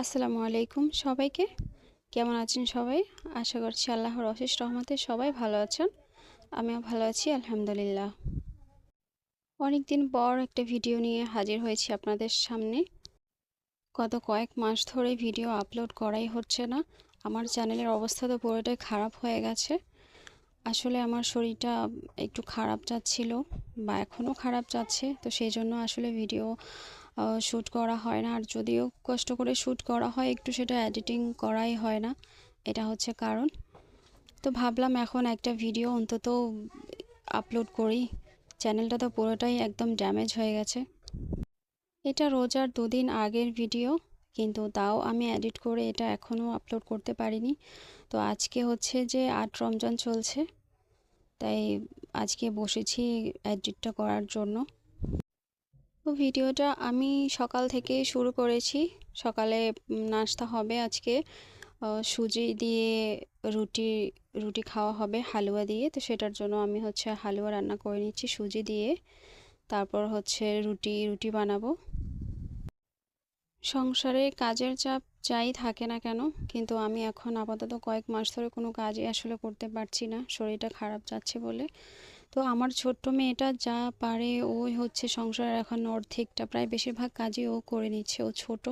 আসসালামু আলাইকুম সবাইকে। কেমন আছেন সবাই? আশা করছি আল্লাহর অশেষ রহমতে সবাই ভালো আছেন। আমিও ভালো আছি, আলহামদুলিল্লাহ। অনেক দিন পর একটা ভিডিও নিয়ে হাজির হয়েছি আপনাদের সামনে। গত কয়েক মাস ধরে ভিডিও আপলোড করাই হচ্ছে না। আমার চ্যানেলের অবস্থা তো পুরোটাই খারাপ হয়ে গেছে। আসলে আমার শরীরটা একটু খারাপ যাচ্ছিল বা এখনও খারাপ যাচ্ছে। তো সেই জন্য আসলে ভিডিও শ্যুট করা হয় না। আর যদিও কষ্ট করে শ্যুট করা হয়, একটু সেটা এডিটিং করাই হয় না। এটা হচ্ছে কারণ। তো ভাবলাম এখন একটা ভিডিও অন্তত আপলোড করি। চ্যানেলটা তো পুরোটাই একদম ড্যামেজ হয়ে গেছে। এটা রোজার দুদিন আগের ভিডিও কিন্তু তাও আমি এডিট করে এটা এখনও আপলোড করতে পারিনি। তো আজকে হচ্ছে যে আট রমজান চলছে, তাই আজকে বসেছি এডিটটা করার জন্য। ভিডিওটা আমি সকাল থেকে শুরু করেছি। সকালে নাস্তা হবে আজকে। সুজি দিয়ে রুটি রুটি খাওয়া হবে, হালুয়া দিয়ে। তো সেটার জন্য আমি হচ্ছে হালুয়া রান্না করে নিচ্ছি সুজি দিয়ে। তারপর হচ্ছে রুটি রুটি বানাবো। সংসারে কাজের চাপ যাই থাকে না কেন, কিন্তু আমি এখন আপাতত কয়েক মাস ধরে কোনো কাজই আসলে করতে পারছি না। শরীরটা খারাপ যাচ্ছে বলে। তো আমার ছোট্ট মেয়েটা যা পারে ওই হচ্ছে সংসারের এখন অর্ধেকটা, প্রায় বেশিরভাগ কাজই ও করে নিচ্ছে। ও ছোট,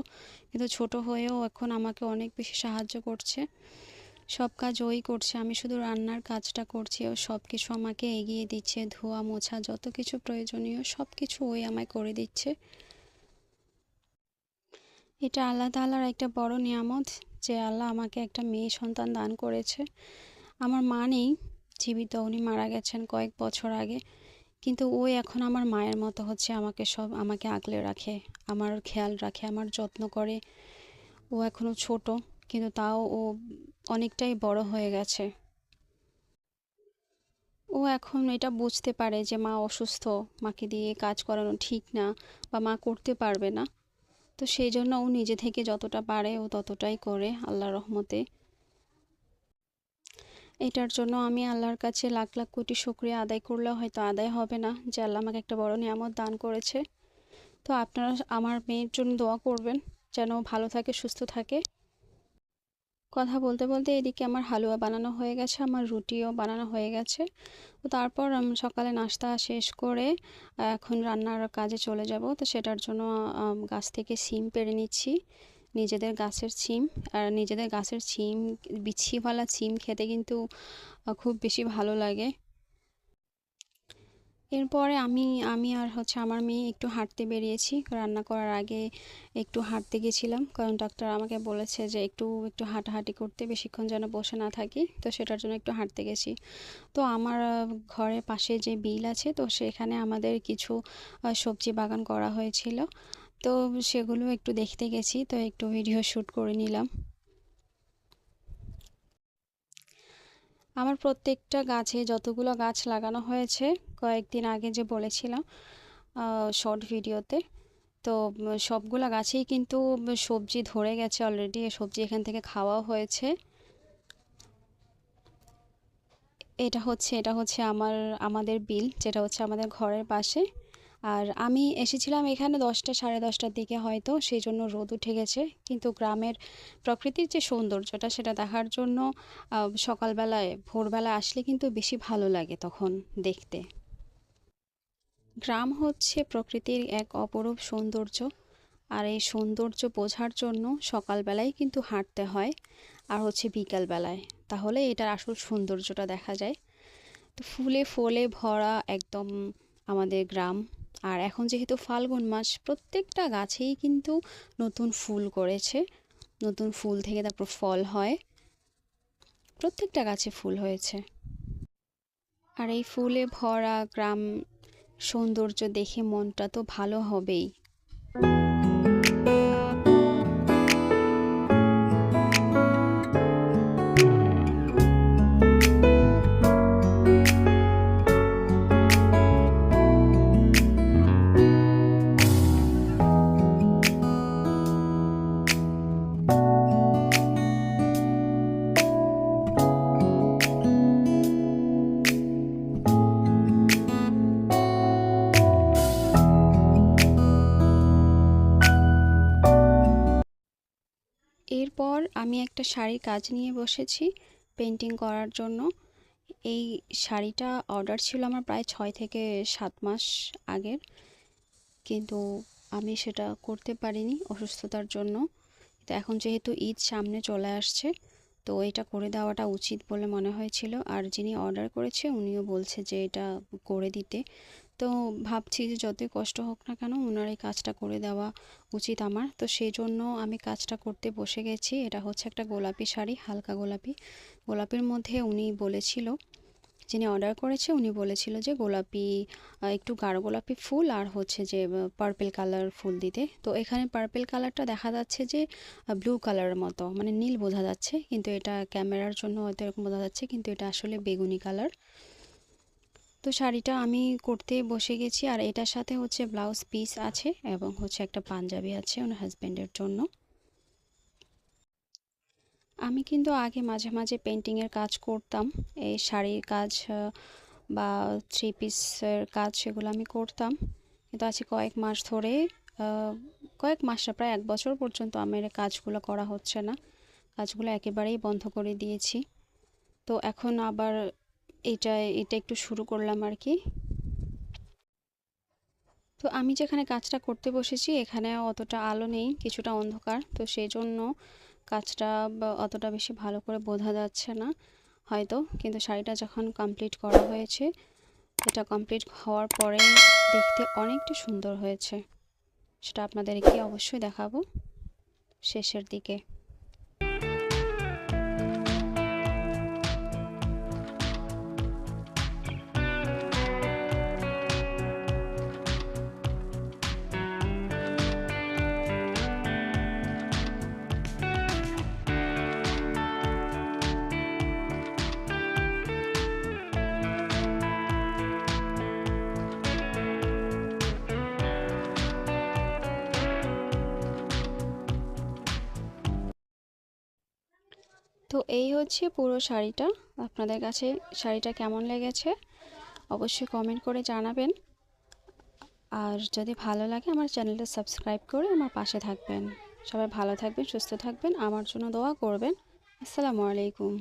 কিন্তু ছোট হয়েও এখন আমাকে অনেক বেশি সাহায্য করছে। সব কাজ ওই করছে, আমি শুধু রান্নার কাজটা করছি। ও সব কিছু আমাকে এগিয়ে দিচ্ছে, ধোয়া, মোছা, যত কিছু প্রয়োজনীয় সব কিছু ওই আমায় করে দিচ্ছে। এটা আল্লাহ তাল্লার একটা বড় নিয়ামত যে আল্লাহ আমাকে একটা মেয়ে সন্তান দান করেছে। আমার মা নেই জীবিত, উনি মারা গেছেন কয়েক বছর আগে। কিন্তু ওই এখন আমার মায়ের মতো হচ্ছে, আমাকে সব, আমাকে আগলে রাখে, আমার খেয়াল রাখে, আমার যত্ন করে। ও এখনও ছোট, কিন্তু তাও ও অনেকটাই বড় হয়ে গেছে। ও এখন এটা বুঝতে পারে যে মা অসুস্থ, মাকে দিয়ে কাজ করানো ঠিক না বা মা করতে পারবে না। তো সেই জন্য ও নিজে থেকে যতটা পারে ও ততটাই করে আল্লাহ রহমতে। এটার জন্য আমি আল্লাহর কাছে লাখ লাখ কোটি শুক্রিয়া আদায় করলেও হয়তো আদায় হবে না। যে আল্লাহ আমাকে একটা বড় নিয়ামত দান করেছে। তো আপনারা আমার মেয়ের জন্য দোয়া করবেন, যেন ভালো থাকে, সুস্থ থাকে। কথা বলতে বলতে এদিকে আমার হালুয়া বানানো হয়ে গেছে, আমার রুটিও বানানো হয়ে গেছে। তো তারপর আমি সকালে নাস্তা শেষ করে, এখন রান্নার কাজে চলে যাব। তো সেটার জন্য গাছ থেকে সিম পেড়ে নিচ্ছি। নিজেদের গাছের ছিম আর নিজেদের গাছের সিম বিছিওয়ালা ছিম খেতে কিন্তু খুব বেশি ভালো লাগে। এরপরে আমি আমি আর হচ্ছে আমার মেয়ে একটু হাঁটতে বেরিয়েছি। রান্না করার আগে একটু হাঁটতে গেছিলাম। কারণ ডাক্তার আমাকে বলেছে যে একটু একটু হাঁটাহাঁটি করতে বেশিক্ষণ যেন বসে না থাকি। তো সেটার জন্য একটু হাঁটতে গেছি। তো আমার ঘরের পাশে যে বিল আছে, তো সেখানে আমাদের কিছু সবজি বাগান করা হয়েছিল। তো সেগুলো একটু দেখতে গেছি, তো একটু ভিডিও শ্যুট করে নিলাম। আমার প্রত্যেকটা গাছে যতগুলো গাছ লাগানো হয়েছে, কয়েকদিন আগে যে বলেছিলাম শর্ট ভিডিওতে তো সবগুলো গাছেই কিন্তু সবজি ধরে গেছে অলরেডি সবজি এখান থেকে খাওয়াও হয়েছে। এটা হচ্ছে এটা হচ্ছে আমার, আমাদের বিল, যেটা হচ্ছে আমাদের ঘরের পাশে। আর আমি এসেছিলাম এখানে দশটা, সাড়ে দশটার দিকে হয়তো সেই জন্য রোদ উঠে গেছে। কিন্তু গ্রামের প্রকৃতির যে সৌন্দর্যটা, সেটা দেখার জন্য সকালবেলায়, ভোরবেলা আসলে কিন্তু বেশি ভালো লাগে তখন দেখতে। গ্রাম হচ্ছে প্রকৃতির এক অপরূপ সৌন্দর্য। আর এই সৌন্দর্য বোঝার জন্য সকালবেলায় কিন্তু হাঁটতে হয়, আর হচ্ছে বিকালবেলায়। তাহলে এটার আসল সৌন্দর্যটা দেখা যায়। তো ফুলে, ফলে ভরা একদম আমাদের গ্রাম। আর এখন যেহেতু ফাল্গুন মাস, প্রত্যেকটা গাছেই কিন্তু নতুন ফুল করেছে। নতুন ফুল থেকে তারপর ফল হয়। প্রত্যেকটা গাছে ফুল হয়েছে। আর এই ফুলে ভরা গ্রাম সৌন্দর্য দেখে মনটা তো ভালো হবেই। আমি একটা শাড়ির কাজ নিয়ে বসেছি পেন্টিং করার জন্য। এই শাড়িটা অর্ডার ছিল আমার প্রায় ছয় থেকে সাত মাস আগের। কিন্তু আমি সেটা করতে পারিনি অসুস্থতার জন্য। তো এখন যেহেতু ঈদ সামনে চলে আসছে, তো এটা করে দেওয়াটা উচিত বলে মনে হয়েছিল। আর যিনি অর্ডার করেছে, উনিও বলছে যে এটা করে দিতে। তো ভাবছি যে যতই কষ্ট হোক না কেন ওনার এই কাজটা করে দেওয়া উচিত আমার। তো সেই জন্য আমি কাজটা করতে বসে গেছি। এটা হচ্ছে একটা গোলাপি শাড়ি, হালকা গোলাপি। গোলাপির মধ্যে উনি বলেছিল, যিনি অর্ডার করেছে, উনি বলেছিল যে গোলাপি একটু গাঢ় গোলাপি ফুল আর হচ্ছে যে পার্পেল কালার ফুল দিতে। তো এখানে পার্পেল কালারটা দেখা যাচ্ছে যে ব্লু কালারের মতো মানে নীল বোঝা যাচ্ছে। কিন্তু এটা ক্যামেরার জন্য হয়তো এরকম বোঝা যাচ্ছে, কিন্তু এটা আসলে বেগুনি কালার তো শাড়িটা আমি করতে বসে গেছি আর এটার সাথে হচ্ছে ব্লাউজ পিস আছে এবং হচ্ছে একটা পাঞ্জাবি আছে ওনার হাজব্যান্ডের জন্য। আমি কিন্তু আগে মাঝে মাঝে পেন্টিংয়ের কাজ করতাম, এই শাড়ির কাজ বা থ্রি পিসের কাজ সেগুলো আমি করতাম। কিন্তু আজকে কয়েক মাস ধরে কয়েক মাস প্রায় এক বছর পর্যন্ত আমার কাজগুলো করা হচ্ছে না। কাজগুলো একেবারেই বন্ধ করে দিয়েছি। তো এখন আবার এটা এটা একটু শুরু করলাম আর কি। তো আমি যেখানে কাজটা করতে বসেছি, এখানে অতটা আলো নেই, কিছুটা অন্ধকার। তো সেই জন্য কাজটা অতটা বেশি ভালো করে বোঝা যাচ্ছে না, হয়তো। কিন্তু শাড়িটা যখন কমপ্লিট করা হয়েছে, এটা কমপ্লিট হওয়ার পরে দেখতে অনেকটা সুন্দর হয়েছে। সেটা আপনাদেরকে অবশ্যই দেখাবো শেষের দিকে। তো এই হচ্ছে পুরো শাড়িটা। আপনাদের কাছে শাড়িটা কেমন লেগেছে অবশ্যই কমেন্ট করে জানাবেন। আর যদি ভালো লাগে আমার চ্যানেলটা সাবস্ক্রাইব করে আমার পাশে থাকবেন। সবাই ভালো থাকবেন, সুস্থ থাকবেন, আমার জন্য দোয়া করবেন। আসসালামু আলাইকুম।